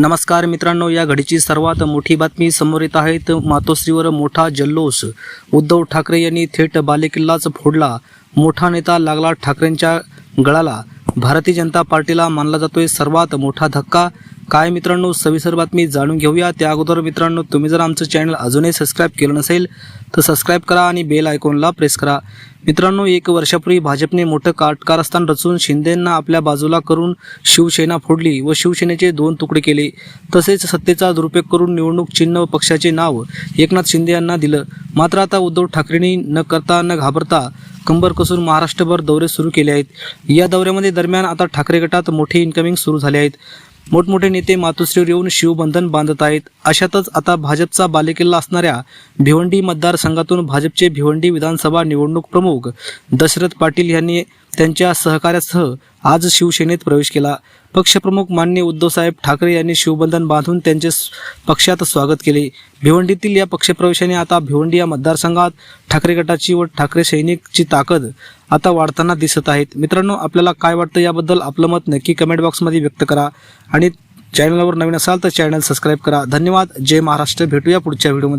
नमस्कार मित्रांनो या घडीची सर्वात मोठी बातमी समोर येत आहेत मातोश्रीवर मोठा जल्लोष. उद्धव ठाकरे यांनी थेट बालेकिल्लाच फोडला. मोठा नेता लागला ठाकरेंच्या गळाला. भारतीय जनता पार्टीला मानला जातोय सर्वात मोठा धक्का. काय मित्रांनो सविस्तर बातमी जाणून घेऊया. त्या अगोदर मित्रांनो तुम्ही जर आमचं चॅनल अजूनही सबस्क्राईब केलं नसेल तर सबस्क्राईब करा आणि बेल आयकॉनला प्रेस करा. मित्रांनो एक वर्षापूर्वी भाजपने मोठं काटकारस्थान रचून शिंदेंना आपल्या बाजूला करून शिवसेना फोडली व शिवसेनेचे दोन तुकडे केले. तसेच सत्तेचा दुरुपयोग करून निवडणूक चिन्ह व पक्षाचे नाव एकनाथ शिंदे यांना दिलं. मात्र आता उद्धव ठाकरेंनी न करता न घाबरता कंबर कसून महाराष्ट्रभर दौरे सुरू केले आहेत. या दौऱ्यामध्ये दरम्यान आता ठाकरे गटात मोठे इन्कमिंग सुरू झाले आहेत. मोठमोठे नेते मातोश्रीवर येऊन शिवबंधन बांधत आहेत. अशातच आता भाजपचा बालेकिल्ला असणाऱ्या भिवंडी मतदारसंघातून भाजपचे भिवंडी विधानसभा निवडणूक प्रमुख दशरथ पाटील यांनी त्यांच्या सहकार्यासह आज शिवसेनेत प्रवेश केला. पक्षप्रमुख मान्य उद्धवसाहेब ठाकरे यांनी शिवबंधन बांधून त्यांचे पक्षात स्वागत केले. भिवंडीतील या पक्षप्रवेशाने आता भिवंडी या मतदारसंघात ठाकरे गटाची व ठाकरे सैनिकची ताकद आता वाढताना दिसत आहेत. मित्रांनो आपल्याला काय वाटतं याबद्दल आपलं मत नक्की कमेंट बॉक्समध्ये व्यक्त करा आणि चॅनलवर नवीन असाल तर चॅनल सबस्क्राईब करा. धन्यवाद. जय महाराष्ट्र. भेटूया पुढच्या व्हिडिओमध्ये